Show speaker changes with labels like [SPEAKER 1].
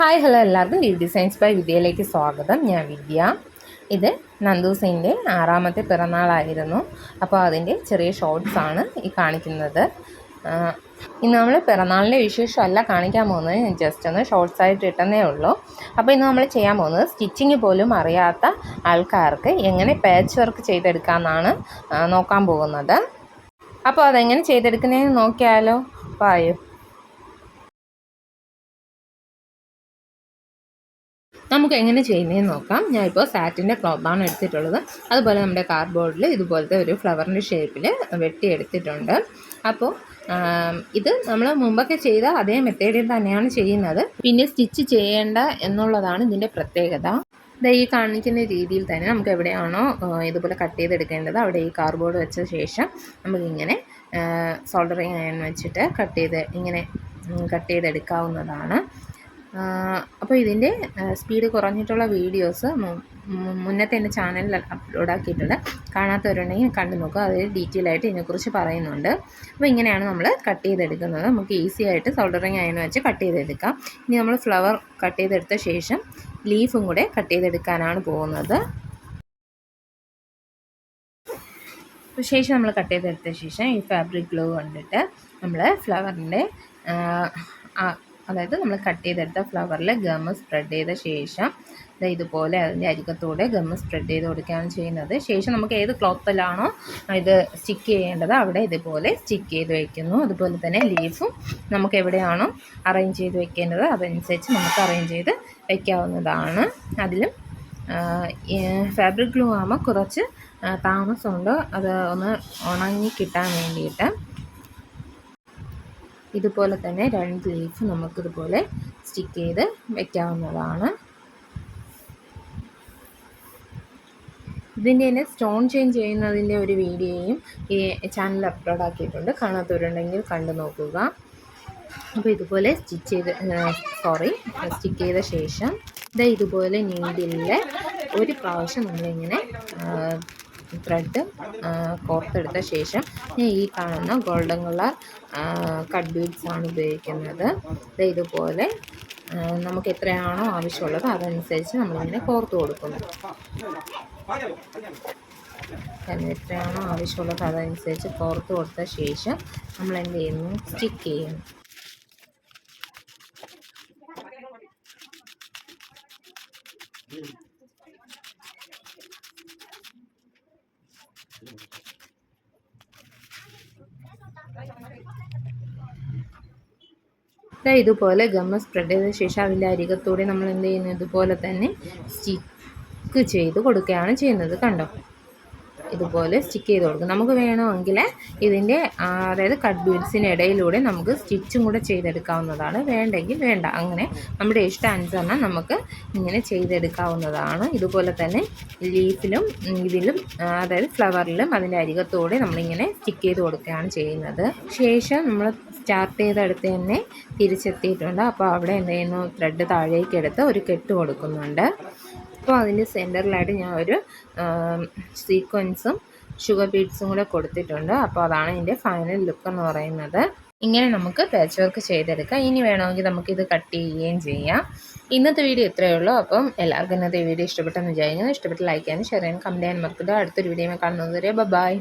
[SPEAKER 1] Hi hello എല്ലാവർക്കും. D designs by വിദ്യയിലേക്ക് സ്വാഗതം. ഞാൻ വിദ്യ. ഇത് നന്ദൂസിന്റെ ആറാമത്തെ പിറന്നാളായിരുന്നു. അപ്പോൾ അതിന്റെ ചെറിയ ഷോർട്സ് ആണ് ഈ കാണിക്കുന്നത്. ഇന്ന് നമ്മൾ പിറന്നാളിന്റെ വിശേഷമല്ല കാണിക്കാൻ പോകുന്നത്. ജസ്റ്റ് ഒന്ന് ഷോർട്സ് ആയിട്ട് ഇട്ടെന്നേ ഉള്ളൂ. അപ്പോൾ ഇന്ന് നമ്മൾ ചെയ്യാൻ പോകുന്നത് സ്റ്റിച്ചിങ് പോലും അറിയാത്ത ആൾക്കാർക്ക് എങ്ങനെ പാച്ച് വർക്ക് ചെയ്തെടുക്കാമെന്നാണ് നോക്കാൻ പോകുന്നത്. അപ്പോൾ അതെങ്ങനെ ചെയ്തെടുക്കുന്നതെന്ന് നോക്കിയാലോ? പായോ നമുക്ക് എങ്ങനെ ചെയ്യുന്നതെന്ന് നോക്കാം. ഞാനിപ്പോൾ സാറ്റിന്റെ ക്ലോത്താണ് എടുത്തിട്ടുള്ളത്. അതുപോലെ നമ്മുടെ കാർഡ്ബോർഡിൽ ഇതുപോലത്തെ ഒരു ഫ്ലവറിന്റെ ഷേപ്പിൽ വെട്ടിയെടുത്തിട്ടുണ്ട്. അപ്പോൾ ഇത് നമ്മൾ മുമ്പൊക്കെ ചെയ്ത അതേ മെത്തേഡിൽ തന്നെയാണ് ചെയ്യുന്നത്. പിന്നെ സ്റ്റിച്ച് ചെയ്യേണ്ട എന്നുള്ളതാണ് ഇതിന്റെ പ്രത്യേകത. ഇത് ഈ കാണിക്കുന്ന രീതിയിൽ തന്നെ നമുക്ക് എവിടെയാണോ ഇതുപോലെ കട്ട് ചെയ്തെടുക്കേണ്ടത് അവിടെ ഈ കാർഡ്ബോർഡ് വെച്ച ശേഷം നമുക്കിങ്ങനെ സോൾഡറിങ് അയൺ വെച്ചിട്ട് കട്ട് ചെയ്ത് ഇങ്ങനെ കട്ട് ചെയ്തെടുക്കാവുന്നതാണ്. അപ്പോൾ ഇതിന്റെ സ്പീഡ് കുറഞ്ഞിട്ടുള്ള വീഡിയോസ് മുന്നത്തെ എന്റെ ചാനലിൽ അപ്ലോഡ് ആക്കിയിട്ടുണ്ട്. കാണാത്തവരുണ്ടെങ്കിൽ കണ്ടു നോക്കുക. അതിൽ ഡീറ്റെയിൽ ആയിട്ട് ഇതിനെക്കുറിച്ച് പറയുന്നുണ്ട്. അപ്പോൾ ഇങ്ങനെയാണ് നമ്മൾ കട്ട് ചെയ്തെടുക്കുന്നത്. നമുക്ക് ഈസി ആയിട്ട് സോൾഡറിങ് അയൺ വെച്ച് കട്ട് ചെയ്തെടുക്കാം. ഇനി നമ്മൾ ഫ്ലവർ കട്ട് ചെയ്തെടുത്ത ശേഷം ലീഫും കൂടെ കട്ട് ചെയ്തെടുക്കാനാണ് പോകുന്നത്. ശേഷം നമ്മൾ കട്ട് ചെയ്തെടുത്ത ശേഷം ഈ ഫാബ്രിക് ഗ്ലോ കൊണ്ടിട്ട് നമ്മൾ ഫ്ലവറിന്റെ അതായത് നമ്മൾ കട്ട് ചെയ്തെടുത്ത ഫ്ലവറിൽ ഗമ്മ് സ്പ്രെഡ് ചെയ്ത ശേഷം ഇതുപോലെ അതിന്റെ അരികത്തൂടെ ഗമ്മ് സ്പ്രെഡ് ചെയ്ത് കൊടുക്കുകയാണ് ചെയ്യുന്നത്. ശേഷം നമുക്ക് ഏത് ക്ലോത്തിലാണോ ഇത് സ്റ്റിക്ക് ചെയ്യേണ്ടത് അവിടെ ഇതുപോലെ സ്റ്റിക്ക് ചെയ്ത് വയ്ക്കുന്നു അതുപോലെ തന്നെ ലീഫും നമുക്ക് എവിടെയാണോ അറേഞ്ച് ചെയ്ത് വെക്കേണ്ടത് അതനുസരിച്ച് നമുക്ക് അറേഞ്ച് ചെയ്ത് വയ്ക്കാവുന്നതാണ് അതിലും ഫാബ്രിക് ഗ്ലൂ ആകുമ്പോൾ കുറച്ച് താമസമുണ്ട്. അത് ഒന്ന് ഉണങ്ങി കിട്ടാൻ വേണ്ടിയിട്ട്. ഇതുപോലെ തന്നെ രണ്ട് ലീഫ് നമുക്കിതുപോലെ സ്റ്റിക്ക് ചെയ്ത് വെക്കാവുന്നതാണ്. ഇതിന്റെ തന്നെ സ്റ്റോൺ ചേഞ്ച് ചെയ്യുന്നതിന്റെ ഒരു വീഡിയോയും ഈ ചാനൽ അപ്ലോഡ് ആക്കിയിട്ടുണ്ട്. കാണാത്തവരുണ്ടെങ്കിൽ കണ്ടു നോക്കുക. അപ്പോൾ ഇതുപോലെ സ്റ്റിച്ച് ചെയ്ത് സോറി സ്റ്റിക്ക് ചെയ്ത ശേഷം ഇത് ഇതുപോലെ നീഡിലിൽ ഒരു പ്രാവശ്യം നമ്മളിങ്ങനെ ത്രെഡ് കോർത്തെടുത്ത ശേഷം ഞാൻ ഈ കാണുന്ന ഗോൾഡൻ കളർ കട്ട് ബീഡ്സാണ് ഉപയോഗിക്കുന്നത്. ഇതുപോലെ നമുക്ക് എത്രയാണോ ആവശ്യമുള്ളത് അതനുസരിച്ച് നമ്മളിങ്ങനെ കോർത്ത് കൊടുക്കുന്നു. എത്രയാണോ ആവശ്യമുള്ളത് അതനുസരിച്ച് കോർത്ത് കൊടുത്ത ശേഷം നമ്മൾ എന്ത് ചെയ്യുന്നു? സ്റ്റിക്ക് ചെയ്യുന്നു. ഇതുപോലെ ഗമ്മ സ്പ്രെഡ് ചെയ്ത ശേഷം അതിന്റെ അരികത്തൂടെ നമ്മൾ എന്ത് ചെയ്യുന്നു ഇതുപോലെ തന്നെ സ്റ്റിക്ക് ചെയ്ത് കൊടുക്കുകയാണ് ചെയ്യുന്നത്. കണ്ടോ? ഇതുപോലെ സ്റ്റിക്ക് ചെയ്ത് കൊടുക്കും. നമുക്ക് വേണമെങ്കിൽ ഇതിന്റെ അതായത് കട്ട് ബീഡ്സിന് ഇടയിലൂടെ നമുക്ക് സ്റ്റിച്ചും കൂടെ ചെയ്തെടുക്കാവുന്നതാണ്. വേണ്ടെങ്കിൽ വേണ്ട. അങ്ങനെ നമ്മുടെ ഇഷ്ടാനുസരണം നമുക്ക് ഇങ്ങനെ ചെയ്തെടുക്കാവുന്നതാണ്. ഇതുപോലെ തന്നെ ലീഫിലും ഇതിലും അതായത് ഫ്ലവറിലും അതിന്റെ അരികത്തോടെ നമ്മളിങ്ങനെ സ്റ്റിക്ക് ചെയ്ത് കൊടുക്കുകയാണ് ചെയ്യുന്നത്. ശേഷം നമ്മൾ സ്റ്റാർട്ട് ചെയ്തെടുത്ത് തന്നെ തിരിച്ചെത്തിയിട്ടുണ്ട്. അപ്പോൾ അവിടെ എന്തെയ്യുന്നു? ത്രെഡ് താഴേക്ക് എടുത്ത് ഒരു കെട്ട് കൊടുക്കുന്നുണ്ട്. അപ്പോൾ അതിന്റെ സെന്ററിലായിട്ട് ഞാൻ ഒരു സീക്വൻസും ഷുഗർ ബീഡ്സും കൂടെ കൊടുത്തിട്ടുണ്ട്. അപ്പോൾ അതാണ് ഇതിന്റെ ഫൈനൽ ലുക്ക് എന്ന് പറയുന്നത്. ഇങ്ങനെ നമുക്ക് പാച്ച് വർക്ക് ചെയ്തെടുക്കാം. ഇനി വേണമെങ്കിൽ നമുക്കിത് കട്ട് ചെയ്യുകയും ചെയ്യാം. ഇന്നത്തെ വീഡിയോ ഇത്രയേ ഉള്ളൂ. അപ്പം എല്ലാവർക്കും ഇന്നത്തെ വീഡിയോ ഇഷ്ടപ്പെട്ടെന്ന് വിചാരിക്കുന്നു. ഇഷ്ടപ്പെട്ട് ലൈക്ക് ചെയ്യാനും ഷെയർ ചെയ്യാനും കമന്റ് ചെയ്യാനും മറക്കുക അടുത്തൊരു വീഡിയോ കാണുന്നത് വരെ ബൈ